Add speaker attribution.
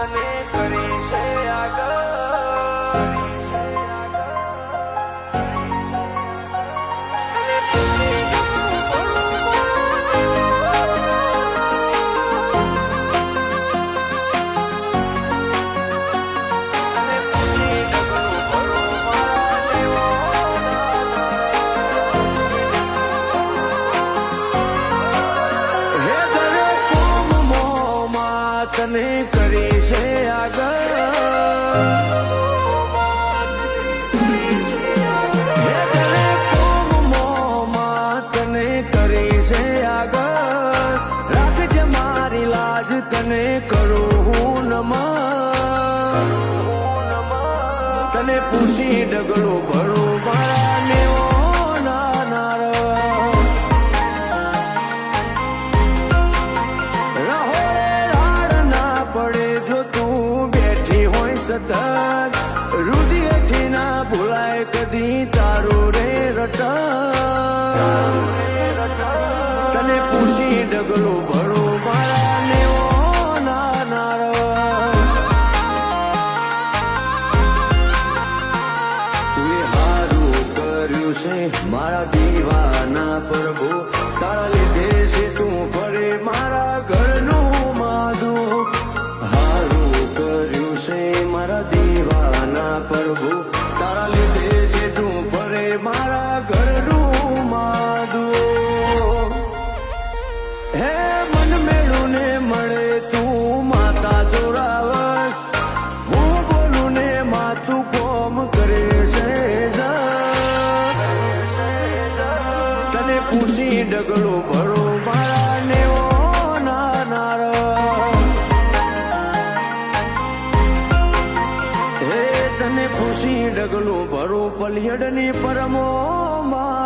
Speaker 1: તને કરી તને કરી છે આગળ. તને કરું હું નમા. તને પૂછી ડગલું ભરું ભૂલાય કદી તારું રે રટા તને પૂછી ડગલું ભરું મારા નેવો કર્યું છે મારા દીવાના પ્રભુ. તારા પૂછી ડગલું ભરું મારા નેવો નાનાર. તને પૂછી ડગલું ભરો પલિયડની પરમો માં